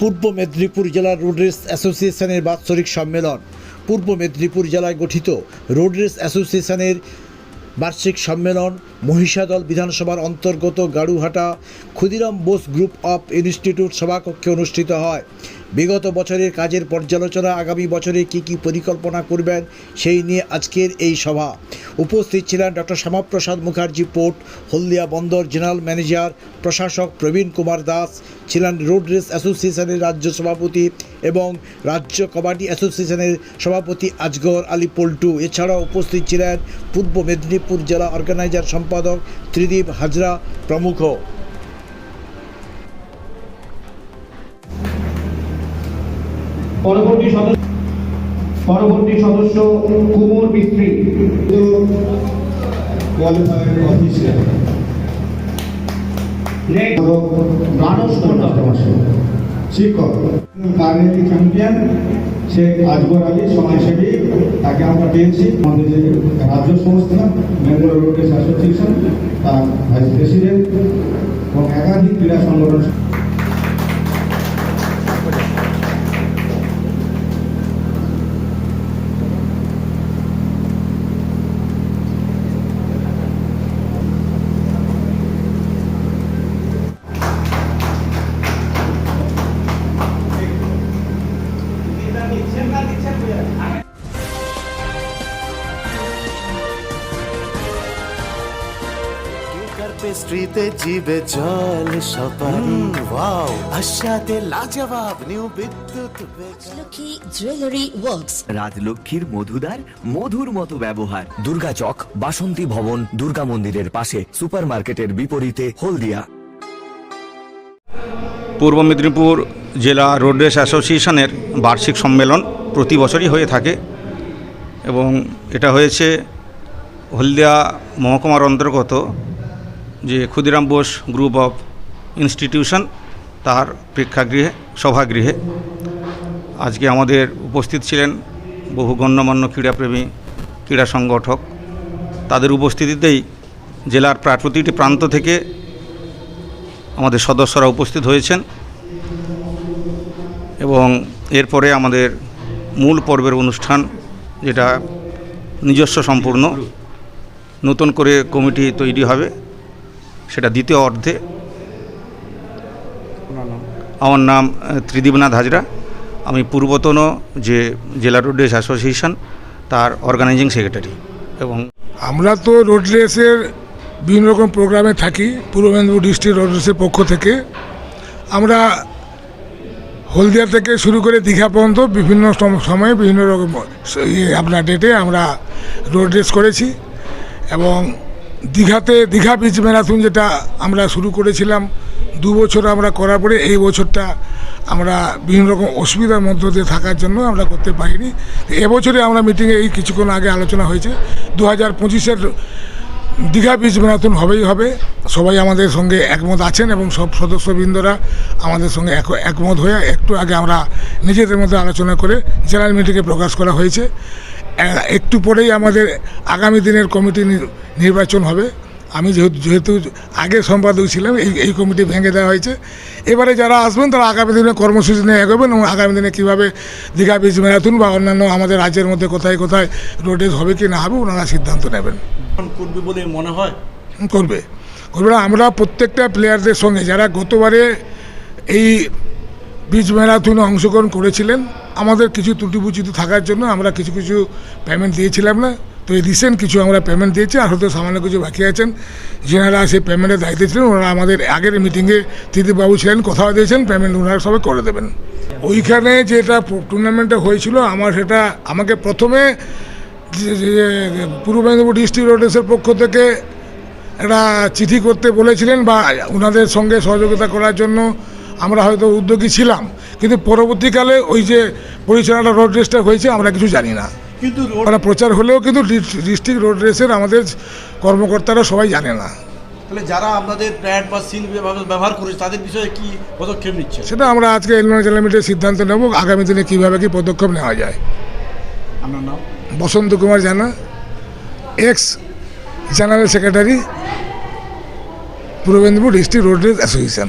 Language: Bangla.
পূর্ব মেদিনীপুর জেলার রোড রেস অ্যাসোসিয়েশনের বাৎসরিক সম্মেলন। পূর্ব মেদিনীপুর জেলায় গঠিত রোড রেস অ্যাসোসিয়েশনের বার্ষিক সম্মেলন মহিষাদল বিধানসভার অন্তর্গত Garuhata Khudiram Bose group of institute সভাকক্ষে অনুষ্ঠিত হয়। বিগত বছরের কাজের পর্যালোচনা আগামী বছরে কী কী পরিকল্পনা করবেন, সেই নিয়ে আজকের এই সভা। উপস্থিত ছিলেন ডক্টর শ্যামাপ্রসাদ মুখার্জি পোর্ট, হলদিয়া বন্দর জেনারেল ম্যানেজার প্রশাসক প্রবীণ কুমার দাস, ছিলেন রোড রেস অ্যাসোসিয়েশনের রাজ্য সভাপতি এবং রাজ্য কবাডি অ্যাসোসিয়েশনের সভাপতি আজগর আলী পল্টু। এছাড়াও উপস্থিত ছিলেন পূর্ব মেদিনীপুর জেলা অর্গানাইজার সম্পাদক ত্রিদীপ হাজরা প্রমুখ। পরবর্তী সদস্য পরবর্তী সদস্য কুমোর মিস্ত্রি কোয়ালিফায়ার অফিসার মানস শিক্ষক চ্যাম্পিয়ন শেখ আজগর আলী সমাজসেবী তাকে আমরা পেয়েছি আমাদের যে রাজ্য সংস্থা বেঙ্গল রোড অ্যাসোসিয়েশন তার ভাইস প্রেসিডেন্ট এবং একাধিক ক্রীড়া সংগঠন পেস্ট্রিতে জিবে জল সপারি ওয়াও আশাতে লাজবাব new Bidyut Lakshmi jewellery works রাজলক্ষ্মীর মধুদার মধুর মতো ব্যবহার। দুর্গা চক বাসন্তী ভবন দুর্গা মন্দিরের পাশে সুপারমার্কেটের বিপরীতে হলদিয়া। পূর্ব মেদিনীপুর জেলা রোড রেস অ্যাসোসিয়েশনের বার্ষিক সম্মেলন প্রতি বছরই হয়ে থাকে এবং এটা হয়েছে হলদিয়া মহকুমার অন্তর্গত যে Khudiram Bose group of institution, তার প্রেক্ষাগৃহে, সভাগৃহে আজকে আমাদের উপস্থিত ছিলেন বহু গণ্যমান্য ক্রীড়াপ্রেমী, ক্রীড়া সংগঠক। তাদের উপস্থিতিতেই জেলার প্রায় প্রতিটি প্রান্ত থেকে আমাদের সদস্যরা উপস্থিত হয়েছেন এবং এরপরে আমাদের মূল পর্বের অনুষ্ঠান, যেটা নিজস্ব সম্পূর্ণ, নতুন করে কমিটি তৈরি হবে। সেটা দ্বিতীয় অর্ধে। আমার নাম ত্রিদীবনাথ হাজরা। আমি পূর্বতন যে জেলা রোড রেস অ্যাসোসিয়েশন তার অর্গানাইজিং সেক্রেটারি এবং আমরা তো রোড রেসের বিভিন্ন রকম প্রোগ্রামে থাকি পূর্ব মেদিনীপুর ডিস্ট্রিক্ট রোড রেসের পক্ষ থেকে। আমরা হলদিয়া থেকে শুরু করে দীঘা পর্যন্ত বিভিন্ন সময়ে বিভিন্ন রকম ইয়ে আপনার ডেটে আমরা রোড রেস করেছি এবং দীঘাতে, দীঘা বিচ ম্যারাথন যেটা আমরা শুরু করেছিলাম, দু বছর আমরা করার পরে এই বছরটা আমরা বিভিন্ন রকম অসুবিধার মধ্য দিয়ে থাকার জন্য আমরা করতে পারিনি। এবছরে আমরা মিটিংয়ে এই কিছুক্ষণ আগে আলোচনা হয়েছে। দু হাজার পঁচিশের দীঘা বিচ ম্যারাথন হবেই হবে। সবাই আমাদের সঙ্গে একমত আছেন এবং সব সদস্যবৃন্দরা আমাদের সঙ্গে এক- একমত হয়ে একটু আগে আমরা নিজেদের মধ্যে আলোচনা করে জেনারেল মিটিংয়ে প্রকাশ করা হয়েছে। একটু পরেই আমাদের আগামী দিনের কমিটি নির- নির্বাচন হবে। আমি যেহেতু যেহেতু আগের সম্পাদক ছিলাম এই এই কমিটি ভেঙে দেওয়া হয়েছে। এবারে যারা আসবেন তারা আগামী দিনে কর্মসূচি নিয়ে এগোবেন এবং আগামী দিনে কীভাবে দীঘা বিচ ম্যারাথন বা অন্যান্য আমাদের রাজ্যের মধ্যে কোথায় কোথায় রোডেজ হবে কি না হবে ওনারা সিদ্ধান্ত নেবেন। করবে বলে মনে হয়? করবে। করবে না আমরা প্রত্যেকটা প্লেয়ারদের সঙ্গে যারা গতবারে এই বিচ ম্যারাথনে অংশগ্রহণ করেছিলেন আমাদের কিছু ত্রুটিপুচিত থাকার জন্য আমরা কিছু কিছু পেমেন্ট দিয়েছিলাম না। তো এই রিসেন্ট কিছু আমরা পেমেন্ট দিয়েছি, আর হয়তো সামান্য কিছু বাকি আছেন। যেনারা সেই পেমেন্টের দায়িত্বে ছিলেন, ওনারা আমাদের আগের মিটিংয়ে ত্রিদীপবাবু ছিলেন, কথাও দিয়েছেন পেমেন্ট ওনারা সবাই করে দেবেন। ওইখানে যেটা টুর্নামেন্টটা হয়েছিল, আমার সেটা আমাকে প্রথমে পূর্ব মেদিনীপুর ডিস্ট্রিক্ট রোডেসের পক্ষ থেকে একটা চিঠি করতে বলেছিলেন বা ওনাদের সঙ্গে সহযোগিতা করার জন্য আমরা হয়তো উদ্যোগী ছিলাম কিন্তু পরবর্তীকালে ওই যে পরিচালনা রোড রেসটা হয়েছে আমরা কিছু জানি না। কিন্তু ওরা প্রচার হলেও কিন্তু ডিস্ট্রিক্ট রোড রেসের আমাদের কর্মকর্তারা সবাই জানে না। তাহলে যারা আপনাদের প্যাড বা সিল ব্যবহার করেছে তাদের বিষয়ে কি পদক্ষেপ নিচ্ছে? সেটা আমরা আজকে এলমেন্ট জেলামিটের সিদ্ধান্ত নেব আগামী দিনে কীভাবে কী পদক্ষেপ নেওয়া যায়। আপনার নাম? বসন্ত কুমার জানা ex general secretary Purba Medinipur district road race association